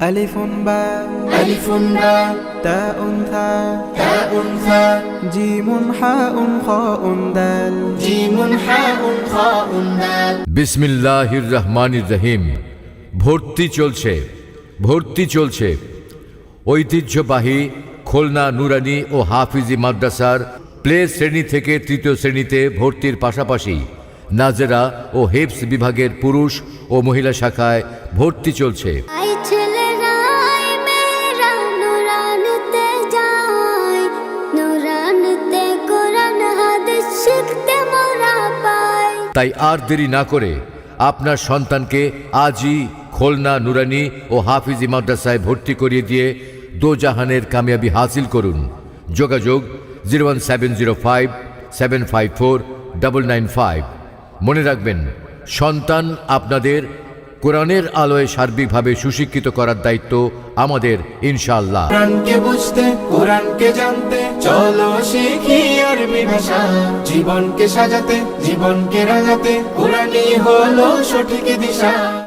ألف باء ألف باء تاء ثاء تاء ثاء جيم حاء خاء دال جيم حاء خاء دال বিসমিল্লাহির রহমানির রহিম ভর্তি চলছে ভর্তি চলছে ঐতিহ্যবাহী খুলনা নুরানি ও হাফিজি মাদ্রাসার প্লে শ্রেণী থেকে তৃতীয় শ্রেণীতে ভর্তির পাশাপাশি নাজেরা ও হেপস বিভাগের পুরুষ ও মহিলা শাখায় ভর্তি চলছে তাই আর দেরি না করে আপনার সন্তানকে আজই খোলনা, নুরানি ও হাফিজি মাদ্রাসায় ভর্তি করিয়ে দিয়ে দোজাহানের কামিয়াবি হাসিল করুন। যোগাযোগ zero one seven zero five seven five four double nine five. মনে রাখবেন, সন্তান আপনাদের কোরআনের আলোয় সার্বিকভাবে সুশিক্ষিত করার দায়িত্ব আমাদের, ইনশাআল্লাহ। কোরআনকে বুঝতে, কোরআনকে জানতে, চলো শিখি। আরবি ভাষা জীবনকে সাজাতে জীবনকে রাজাতে কোরআনই হলো সঠিক দিশা।